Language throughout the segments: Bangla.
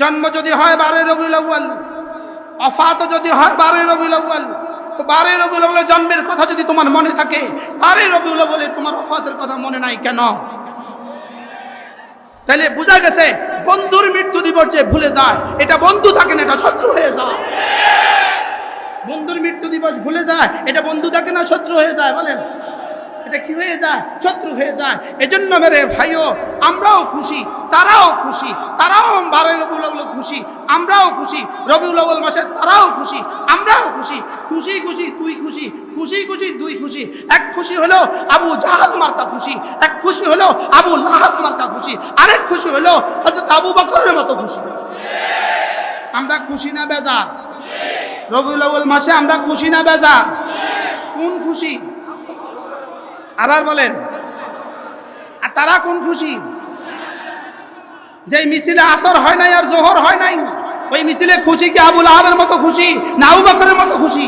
জন্ম যদি হয় বারোই রবিউল আউ্য়াল, অফাত যদি হয় বারে রবিউল আউ্য়াল, তো বারোই রবিউল আউ্য়ালের জন্মের কথা যদি তোমার মনে থাকে, বারোই রবিউল বলে তোমার অফাতের কথা মনে নাই কেন? তাহলে বোঝা গেছে, বন্ধুর মৃত্যু দিবস যে ভুলে যায়, এটা বন্ধু থাকে না, এটা শত্রু হয়ে যায়। বন্ধুর মৃত্যু দিবস ভুলে যায়, এটা বন্ধু থাকে না, শত্রু হয়ে যায়, বলেন। এটা কি হয়ে যায়? শত্রু হয়ে যায়। এজন্য মেরে ভাইও, আমরাও খুশি, তারাও খুশি, তারাও বারোই রবিউল আউ্য়াল খুশি, আমরাও খুশি, রবিউল আউ্য়াল মাসে তারাও খুশি, আমরাও খুশি খুশি খুশি তুই খুশি খুশি খুশি দুই খুশি। এক খুশি হলো আবু জাহাল মার্কা খুশি, এক খুশি হলো আবু লাহাব মার্কা খুশি, আরেক খুশি হলো হয়তো আবু বকরের মতো খুশি। আমরা খুশি না বেজার? রবিউল আউ্য়াল মাসে আমরা খুশি না বেজার? কোন খুশি? আবার বলেন, আর তারা কোন খুশি? যে মিছিলে আসর হয় নাই আর জোহর হয় নাই, ওই মিছিলে খুশি কি আবুল আহাবের মতো খুশি না আবু মতো খুশি?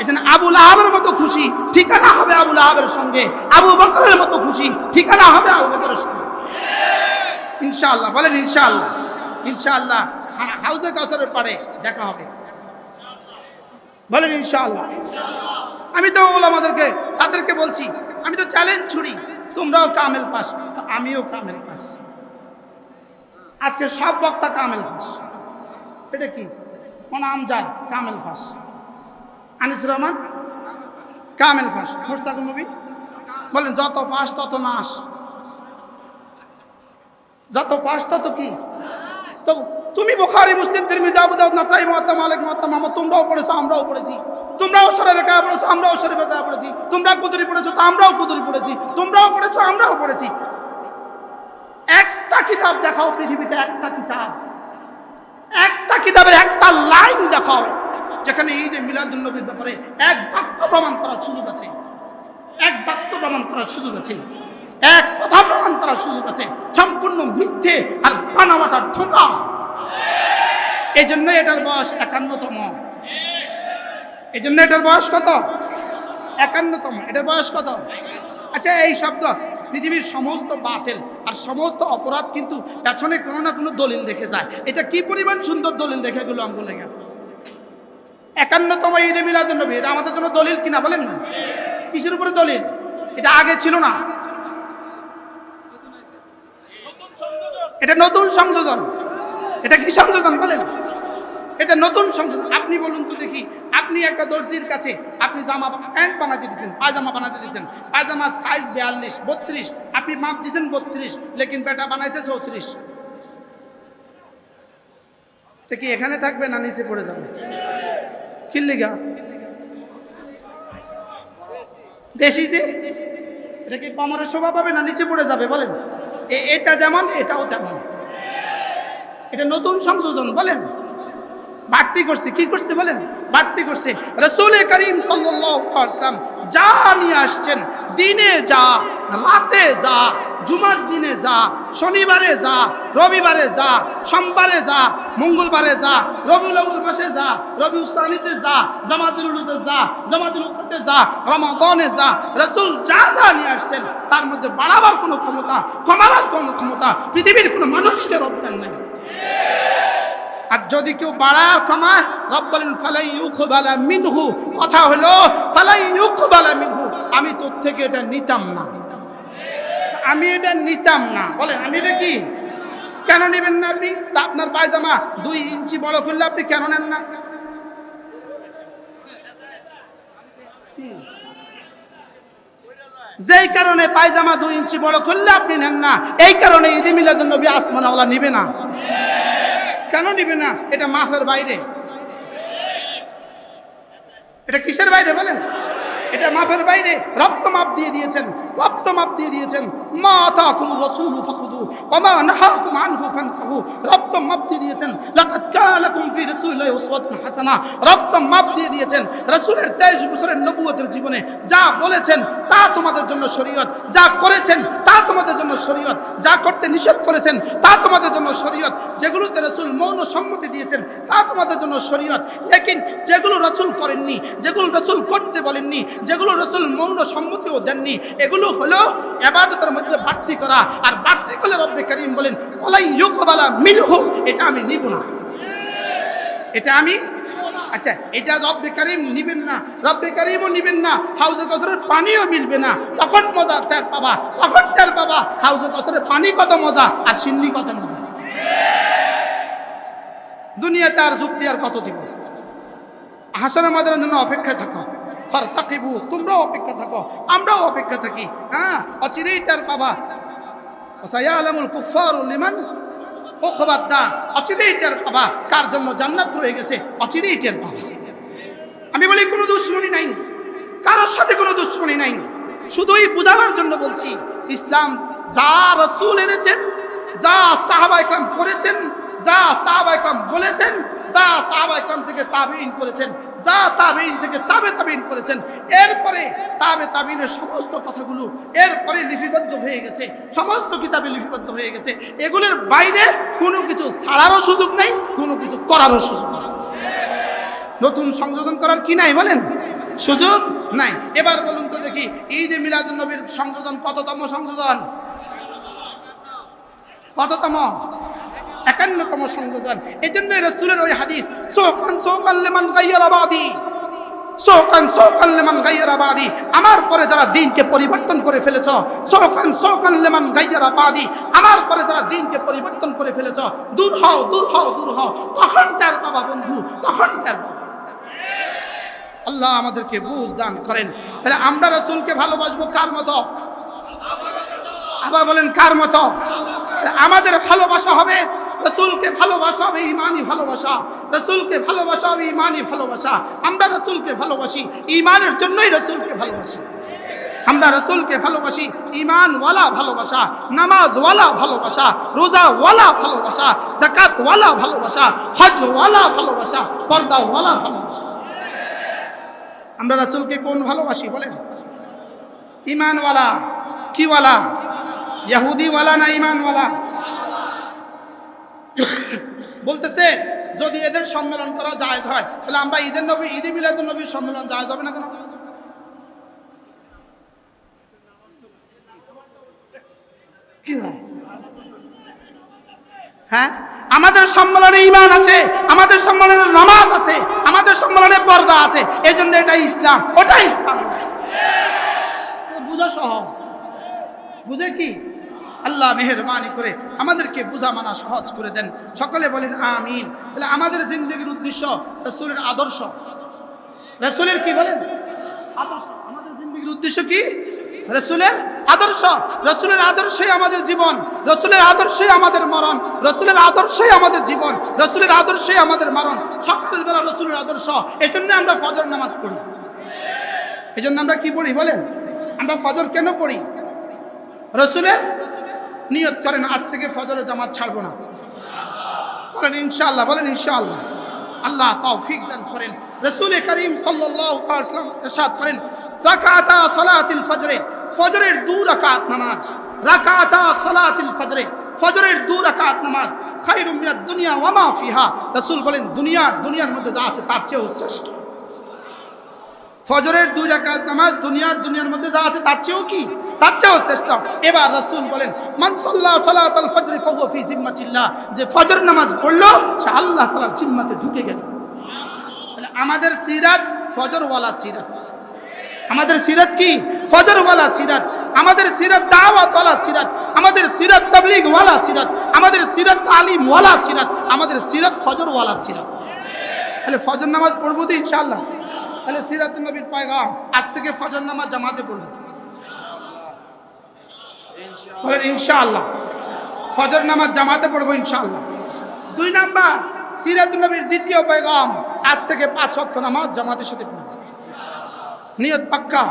এখানে আবুল আহাবের মতো খুশি, ঠিকানা হবে আবুল আহাবের সঙ্গে। আবু বকরের মতো খুশি, ঠিকানা হবে আবু বকরের সঙ্গে। ইনশাআল্লাহ, বলেন ইনশাআল্লাহ ইনশাআল্লাহ হাউজে কাউসারের পারে দেখা হবে। বলেন ইনশাআল্লাহ। আমি তো ওলামাদেরকে, তাদেরকে বলছি, আমি তো চ্যালেঞ্জ ছুড়ি, তোমরাও কামেল পাস আমিও কামেল পাস। আজকে সব বক্তা কামেল পাস। এটা কি? কোন আমজাদ কামেল পাস। আনিস রহমান, কামেল পাস। মুস্তাকুর নবী, বলেন, যত পাস তত নাশ। যত পাস তত কি? তো তুমি বোখারি, মুসলিম, তিরমিজি, আবু দাউদ, নাসাই মুয়াত্তা মালিক মুয়াত্তা মাহমুদ তোমরাও পড়েছো, আমরাও পড়েছি। তোমরাও সরে বেকা পড়েছো, আমরাও সরে বেকা পড়েছি। তোমরা কুদরি পড়েছো তো আমরাও কুদরি পড়েছি। তোমরাও পড়েছো আমরাও পড়েছি। একটা কিতাব দেখাও পৃথিবীতে, একটা কিতাব। একটা কিতাবের একটা লাইন দেখাও, যেখানে ঈদে মিলাদুল নবীর ব্যাপারে এক বাক্য প্রমাণ করার সুযোগ আছে। এক বাক্য প্রমাণ করার সুযোগ আছে। এক কথা প্রমাণ করার সুযোগ আছে। সম্পূর্ণ মিথ্যে আর বানাবাটার ঠোকা এই জন্য এটার বয়স একান্নতম। এই জন্য এটার বয়স কত? একান্নতম। এটার বয়স কত? আচ্ছা এই শব্দ পৃথিবীর সমস্ত বাতিল আর সমস্ত অপরাধ কিন্তু পেছনে কোনো না কোনো দলিল দেখে যায়। এটা কি পরিমাণ সুন্দর দলিল রেখে গেল আমগুলো গেল একান্নতম ঈদে নবী, এটা আমাদের জন্য দলিল কিনা বলেন না? কিসের উপরে দলিল? এটা আগে ছিল না। এটা নতুন সংযোজন। এটা কি সংযোজন বলেন? এটা নতুন সংযোজন। আপনি বলুন তো দেখি আপনি একটা দর্জির কাছে আপনি জামা প্যান্ট বানাতে দিয়েছেন পায়জামা বানাতে দিয়েছেন পায়জামা সাইজ বিয়াল্লিশ, বত্রিশ। আপনি মাপ দিয়েছেন বত্রিশ, লেকিন বেটা বানাইছে চৌত্রিশ। কি এখানে থাকবে না নিচে পড়ে যাবে? কিনলে গা বেশি যে? এটা কি কমরে শোভা পাবে না নিচে পড়ে যাবে, বলেন? এটা যেমন, এটাও তেমন। এটা নতুন সংযোজন, বলেন? বাড়তি করছে, কি করছে বলেন? বাড়তি করছে। রসুল করিম সাল্লাম যা নিয়ে আসছেন, দিনে যা, রাতে যা, জুমার দিনে যা, শনিবারে যা, রবিবারে যা, সোমবারে যা, মঙ্গলবারে যা আউ্য়াল মাসে যা রবি উস্তানিতে যা জামাতুল যা জামাতুল যা, রমাদনে যা, রসুল যা যা নিয়ে আসছেন, তার মধ্যে বাড়াবার কোনো ক্ষমতা, কমাবার কোনো ক্ষমতা পৃথিবীর কোনো মানুষকে রপ্তান নেই। আর যদি কেউ বাড়ার কমায় রব বলেন, ফালাই ইউকবালা মিনহু। কথা হলো, ফালাই ইউকবালা মিনহু। আমি তোর থেকে এটা নিতাম না। আমি এটা নিতাম না। বলেন, আমি এটা কি? কেন নেবেন না আপনি? তা আপনার পায়জামা দুই ইঞ্চি বড় করলে আপনি কেন নেন না? যেই কারণে পায়জামা দুই ইঞ্চি বড় করলে আপনি নেন না, এই কারণে ঈদে মিলাদুল নবী আসমানাওয়ালা নিবে না। কেন নিবে না? এটা মাফের বাইরে। এটা কিসের বাইরে বলেন? এটা মাপের বাইরে। রক্ত মাপ দিয়ে দিয়েছেন। রক্ত মাপ দিয়ে দিয়েছেন। মা আতাকুম রাসূলু ফাখুদু ওয়া মা নাহাকুম আনহু ফান্তাহু রক্ত মাপ দিয়ে দিয়েছেন, লাকাদ কানা ফি রাসূলিল্লাহি উসওয়াতুন হাসানাহ রব তো মাপ দিয়ে দিয়েছেন, রাসূলের 23 বছরের নবুয়তের জীবনে যা বলেছেন তা তোমাদের জন্য শরীয়ত, যা করেছেন তা তোমাদের জন্য শরীয়ত, যা করতে নিষেধ করেছেন তা তোমাদের জন্য শরীয়ত, যেগুলোতে রাসূল মৌন সম্মতি দিয়েছেন তা তোমাদের জন্য শরীয়ত। লেকিন যেগুলো রাসূল করেননি, যেগুলো রাসূল করতে বলেননি, যেগুলো রাসূল মৌন সম্মতিও দেননি, এগুলো হলো এবাদতের মধ্যে বাড়তি করা আর বাড়তি করলে রব্বে করিম বলেন এটা আমি নিব না। এটা আমি আচ্ছা এটা রব্বে নিবেন না, রব্বে নিবেন না, হাউজে কসরের পানিও মিলবে না। তখন মজা তের পাবা, তখন তের পাবা হাউজে কসরের পানি কত মজা আর সিন্নি কত মজা। দুনিয়াতে আর যুক্তি আর কত দিব? হাসনের আমাদের জন্য অপেক্ষায় থাকো। ফার তাকিবু তোমরাও অপেক্ষা থাকো, আমরাও অপেক্ষা থাকি। হ্যাঁ অচিরেই তার পাবা সায়ালামুল কুফার লিমান ওখবাদ্দা অচিরেই টের পাবা কার জন্য জান্নাত রয়ে গেছে? অচিরেই টের পাবা আমি বলি, কোনো দুশ্মনী নাই। কারোর সাথে কোনো দুশ্মনী নাই। শুধুই বুঝাবার জন্য বলছি, ইসলাম যা রসুল এনেছেন, যা সাহাবা ইকরাম করেছেন, যা সাহাবা ইকরাম বলেছেন, যা সাহাবা ইকরাম থেকে তাবিন করেছেন যা তাবিন থেকে তাবে তাবিন করেছেন, এরপরে তাবে তাবিনের সমস্ত কথাগুলো এরপরে লিপিবদ্ধ হয়ে গেছে, সমস্ত কিতাবে লিপিবদ্ধ হয়ে গেছে। এগুলোর বাইরে কোনো কিছু ছাড়ারও সুযোগ নাই, কোনো কিছু করারও সুযোগ নতুন সংযোজন করার কি নাই বলেন? সুযোগ নাই। এবার বলুন তো দেখি ঈদ মিলাদুল নবীর সংযোজন কততম সংযোজন? কততম? একান্নতম সংযোজন। এই জন্য রসুলের ওই হাদিস, সোকান সোকান লেমান গাইয়ারাবাদি সোকান সোকান লেমান গাইয়ারাবাদি আমার পরে যারা দিনকে পরিবর্তন করে ফেলেছ, সোকান সোকান লেমান গাইয়ারাবাদি আমার পরে যারা দিনকে পরিবর্তন করে ফেলেছ, দূর হও দূর হও দূর হও, তখন তার বাবা বন্ধু, তখন তার বাবা। আল্লাহ আমাদেরকে বুঝ দান করেন। তাহলে আমরা রসুলকে ভালোবাসবো কার মতো? আবার বলেন, কার মতো? আমাদের ভালোবাসা হবে রসুলকে ভালোবাসা হবে ইমানই ভালোবাসা রসুলকে ভালোবাসা হবে ইমানই ভালোবাসা আমরা রসুলকে ভালোবাসি ইমানের জন্যই রসুলকে ভালোবাসি আমরা রসুলকে ভালোবাসি ইমানওয়ালা ভালোবাসা নামাজওয়ালা ভালোবাসা রোজাওয়ালা ভালোবাসা জাকাতওয়ালা ভালোবাসা হজওয়ালা ভালোবাসা পর্দাওয়ালা ভালোবাসা আমরা রাসুলকে কোন ভালোবাসি বলেন ইমানওয়ালা কিওয়ালা ইয়াহুদিওয়ালা না ইমানওয়ালা বলতেছে, যদি এদের সম্মেলন করা জায়েজ হয়, তাহলে আমরা ঈদের নবী, ঈদে মিলাদুল নবীর সম্মেলন জায়েজ হবে না কেন? হ্যাঁ? আমাদের সম্মেলনে ইমান আছে, আমাদের সম্মেলনে নামাজ আছে, আমাদের সম্মেলনে পর্দা আছে এই জন্য এটা ইসলাম। ওটাই ইসলাম বুঝা সহজ। বুঝে কি? আল্লাহ মেহরবানি করে আমাদেরকে বুঝা মানা সহজ করে দেন। সকলে বলেন আমিন। তাহলে আমাদের জিন্দগির উদ্দেশ্য রসুলের আদর্শ। রসুলের কি বলেন? আমাদের জিন্দগির উদ্দেশ্য কি? রসুলের আদর্শ। রসুলের আদর্শই আমাদের জীবন। রসুলের আদর্শই আমাদের মরণ। রসুলের আদর্শই আমাদের জীবন। রসুলের আদর্শই আমাদের মরণ। সকাল বেলা রসুলের আদর্শ। এই জন্য আমরা ফজর নামাজ পড়ি। এই জন্য আমরা কি পড়ি বলেন? আমরা ফজর কেন পড়ি? রসুলের নিয়ত করেন, আজ থেকে ফজরের জামাত ছাড়বো না। বলেন, ইনশাআল্লাহ বলেন, ইনশাআল্লাহ। আল্লাহ তৌফিক দান করেন। রসুল করিম ওয়াসাল্লাম ইরশাদ করেন রাকাতা সালাতিল ফজরে, ফজরের দু রাকাত নামাজ রাকাতা সালাতিল ফজরে, ফজরের দু রাকাত নামাজ খায়রুম মিনাদ দুনিয়া ওয়া মা ফিহা। রাসূল বলেন, দুনিয়ার দুনিয়ার মধ্যে যা আছে তার চেয়েও শ্রেষ্ঠ। ফজরের দুই রাকাত নামাজ দুনিয়ার দুনিয়ার মধ্যে যা আছে তার চেয়েও কি? তার চেয়েও শ্রেষ্ঠ। এবার রাসূল বলেন, মান জিম্মাতিল্লাহ। যে ফজর নামাজ পড়ল, সে আল্লাহ তাআলার জিম্মাতে ঢুকে গেল। আমাদের সিরাত ফজরওয়ালা সিরাত। আমাদের সিরাত কি? ফজরওয়ালা সিরাত। আমাদের সিরাত দাওয়াতওয়ালা সিরাত। আমাদের সিরাত তাবলীগওয়ালা সিরাত। আমাদের সিরাত তালিমওয়ালা সিরাত। আমাদের সিরাত ফজরওয়ালা সিরাত। তাহলে ফজর নামাজ পড়ব তো ইনশাআল্লাহ। তাহলে সিরাত নবীর পায়গাম, আজ থেকে ফজর নামাজ জামাতে পড়ব। ইনশাআল্লাহ। ফজর নামাজ জামাতে পড়ব, ইনশাআল্লাহ। দুই নাম্বার সিরাত নবীর দ্বিতীয় পেগাম আজ থেকে পাঁচ ওয়াক্ত নামাজ জামাতের সাথে পড়ব। নিয়ত পাক্কা।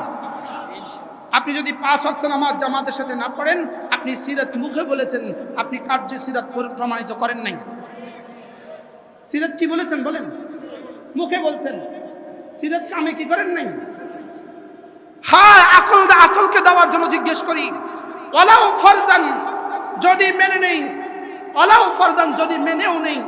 আপনি যদি পাঁচ ওয়াক্ত নামাজ জামাতের সাথে না পড়েন, আপনি সিরাত মুখে বলেছেন, আপনি কার্যে সিরাত প্রমাণিত করেন নাই। সিরাত কি বলেছেন বলেন? মুখে বলছেন। সিরাত কামে কি করেন নাই? হ্যাঁ আকল আকলকে দেওয়ার জন্য জিজ্ঞেস করি। ওলাও ফরজান যদি মেনে নেই ওলাও ফরজান যদি মেনেও নেই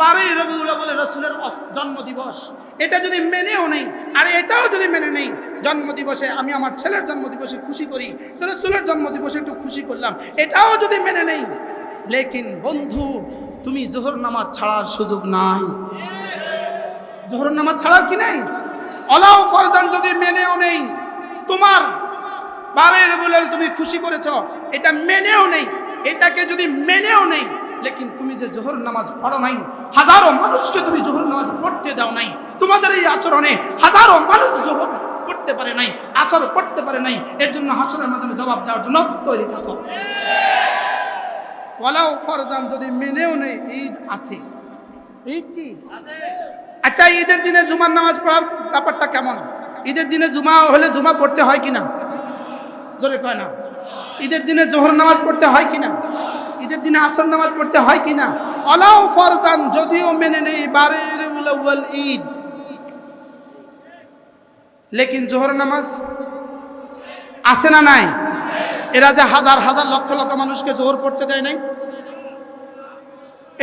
বারোই রবিউল বলে রসুলের জন্মদিবস। এটা যদি মেনেও নেই আর এটাও যদি মেনে নেই জন্মদিবসে আমি আমার ছেলের জন্মদিবসে খুশি করি তো রসুলের জন্মদিবসে একটু খুশি করলাম। এটাও যদি মেনে নেই লেকিন বন্ধু তুমি জোহর নামাজ ছাড়ার সুযোগ নাই। জোহর নামাজ ছাড়ার কি নাই? অলাও ফরজান যদি মেনেও নেই, তোমার বারের বলে তুমি খুশি করেছ, এটা মেনেও নেই, এটাকে যদি মেনেও নেই, লেকিন তুমি যে জোহর নামাজ পড়ো নাই, হাজারো মানুষকে তুমি জোহর নামাজ পড়তে দাও নাই, তোমাদের এই আচরণে হাজারো মানুষ জোহর পড়তে পারে নাই, আসর পড়তে পারে নাই, এর জন্য হাসরের মাধ্যমে জবাব দেওয়ার জন্য তৈরি থাকো। ওলাও ফরজান যদি মেনেও নেই, ঈদ আছে। ঈদ কি? আচ্ছা ঈদের দিনে জুমার নামাজ পড়ার ব্যাপারটা কেমন? ঈদের দিনে জুমা হলে জুমা পড়তে হয় কিনা? জোরে কয় না। ঈদের দিনে জোহর নামাজ পড়তে হয় কিনা? ঈদের দিনে আসর নামাজ পড়তে হয় কিনা? অলাও ফরজান, যদিও মেনে নেই উল ঈদ। লেকিন জোহর নামাজ আছে না নাই? এরা যে হাজার হাজার, লক্ষ লক্ষ মানুষকে জোহর পড়তে দেয় নাই?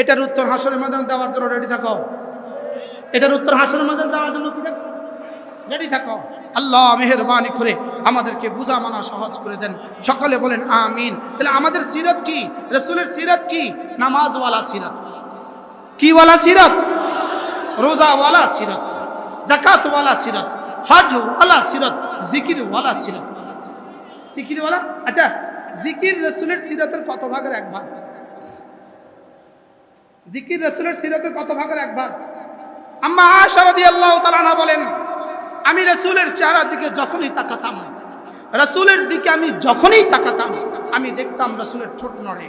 এটার উত্তর হাসরের ময়দান দেওয়ার জন্য রেডি থাকো। এটার উত্তর হাসরের ময়দান দেওয়ার জন্য রেডি থাকো। আল্লাহ মেহরবানি করে আমাদেরকে বুঝা মানা সহজ করে দেন। সকলে বলেন, আমিন। তাহলে আমাদের সিরত কি? রসুলের সিরত কি? নামাজওয়ালা সিরত। কিওয়ালা সিরত? রোজাওয়ালা সিরত। জাকাতওয়ালা সিরত। হজওয়ালা সিরত। জিকিরওয়ালা সিরত। জিকিরওয়ালা? আচ্ছা জিকির রসুলের সিরতের কত ভাগের এক ভাগ? জিকির রসুলের সিরতের কত ভাগের এক ভাগ? আম্মা আশা রাদিয়াল্লাহু তাআলা বলেন, আমি রসুলের চেহারার দিকে যখনই তাকাতাম, রসুলের দিকে আমি যখনই তাকাতাম, আমি দেখতাম রসুলের ঠোঁট নড়ে।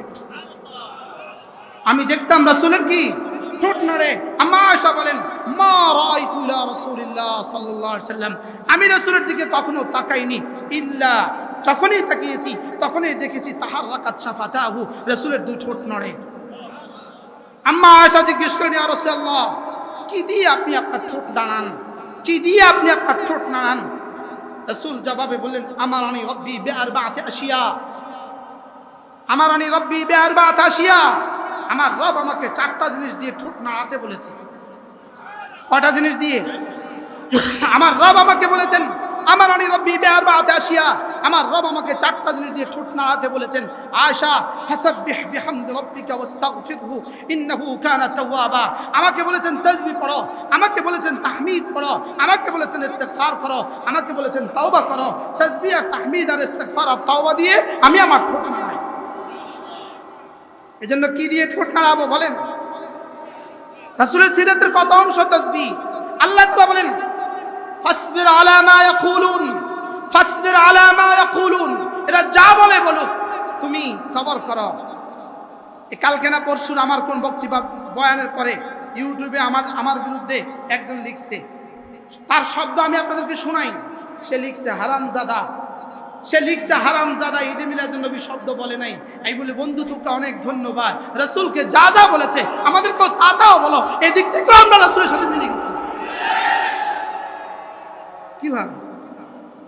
আমি দেখতাম রসুলের কি? ঠোঁট নড়ে। আম্মা আয়সা বলেন, মা রাইতু ইলা রাসূলিল্লাহ সাল্লাল্লাহু আলাইহি সাল্লাম। আমি রসুলের দিকে কখনো তাকাইনি, ইল্লা যখনই তাকিয়েছি, তখনই দেখেছি তাহার রাকাত শাফাতাহু। রসুলের দুই ঠোঁট নড়ে। আম্মা আয়সা জিজ্ঞেস করেন, ইয়া রাসূলুল্লাহ কি দিয়ে আপনি আপনার ঠোঁট দাঁড়ান? কি দিয়ে আপনি আপনার ঠোঁট নাড়ান? রসুল জবাবে বললেন আমার আনি রব্বি বেআর বাতে আসিয়া আমার আনি রব্বি বেআর বাত আসিয়া আমার রব আমাকে চারটা জিনিস দিয়ে ঠোঁট নাড়াতে বলেছে। কটা জিনিস দিয়ে? আমার রব আমাকে বলেছেন আমার আনি রব্বি বেআর বাত আসিয়া, আমার রব আমাকে চারটা জিনিস দিয়ে ঠোঁট নাড়াতে বলেছেন। আয়সা ফাসাব্বিহ বিহামদি রাব্বিকা ওয়াস্তাগফিরহু, ইন্নাহু কানা তাওয়াবা। আমাকে বলেছেন তাসবিহ পড়ো, আমাকে বলেছেন তাহমিদ পড়ো, আমাকে বলেছেন ইস্তেগফার করো, আমাকে বলেছেন তাওবা করো। তাসবিহ আর তাহমিদ আর ইস্তেগফার আর তাওবা দিয়ে আমি আমার ঠোঁট নাড়াই। এজন্য কি দিয়ে ঠোঁট নাড়াবো বলেন? রাসূলের সিরাতের কত অংশ তাসবিহ আল্লাহ তাআলা বলেন ফাসবির আলা মা ইয়াকুলুন, ফাসবির আলা মা ইয়াকুলুন। এরা যা বলে বলুক, তুমি সবর করো। এ কালকে না পরশুর আমার কোন বক্তব্য বয়ানের পরে ইউটিউবে আমার আমার বিরুদ্ধে একজন লিখছে। তার শব্দ আমি আপনাদেরকে শোনাই। সে লিখছে, হারামজাদা। সে লিখছে, হারামজাদা। ঈদে মিলাদুল নবী শব্দ বলে নাই। এই বলে, বন্ধু, তোকে অনেক ধন্যবাদ। রসুলকে যা যা বলেছে, আমাদেরকেও তা তাও বলো। এদিক থেকেও আমরা রসুলের সাথে মিলে গেছি। কি ভাবে?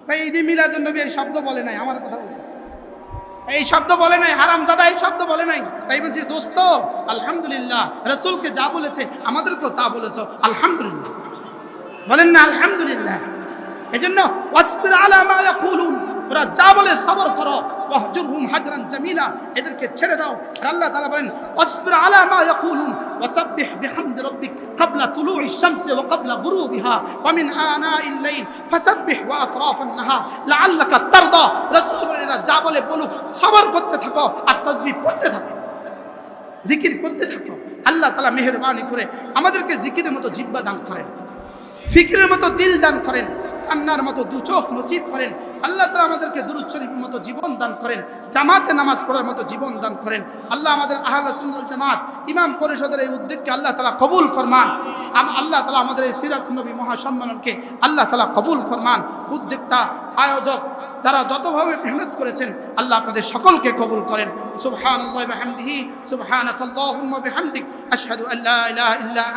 ভাই, ঈদে মিলাদুল নবী এই শব্দ বলে নাই, আমার কথা বলে। এই শব্দ বলে নাই, হারাম জাদা এই শব্দ বলে নাই। তাই বলছি, দোস্ত, আলহামদুলিল্লাহ, রসুলকে যা বলেছে, আমাদেরকেও তা বলেছ, আলহামদুলিল্লাহ। বলেন না, আলহামদুলিল্লাহ। এই জন্য ওরা যা বলে সবর এদেরকে ছেড়ে দাও। আর আল্লাহ তাআলা বলেন, ওয়াসবির আলা মা ইয়াকুলুন, ওয়াসাব্বিহ বিহামদি রাব্বিক ক্বাবলা তুলুই শামসি ওয়া ক্বাবলা গুরুবিহা, ওয়া মিন আনাইল লাইল, ফাসাব্বিহ ওয়া বলে বলুক, সবর করতে থাকো, আর তাসবিহ পড়তে থাকো, জিকির করতে থাকো। আল্লাহ তাআলা মেহেরবানি করে আমাদেরকে জিকিরের মতো জিব্বা দান করেন, ফিকিরের মতো দিল দান করেন। কান্নার মতো দু চোখ নসিব করেন। আল্লাহ তালা আমাদেরকে দুরুদ শরীফের মতো জীবন দান করেন। জামাতে নামাজ পড়ার মতো জীবন দান করেন। আল্লাহ আমাদের আহ্লা সুন্দর জামাত, ইমাম পরিষদের এই উদ্যোগকে আল্লাহ তালা কবুল ফরমান। আল্লাহ তালা আমাদের এই সিরাত নবী মহাসম্মেলনকে আল্লাহ তালা কবুল ফরমান। উদ্যোক্তা, আয়োজক, যারা যতভাবে মেহনত করেছেন, আল্লাহ আপনাদের সকলকে কবুল করেন। সুবহানাল্লাহি ওয়া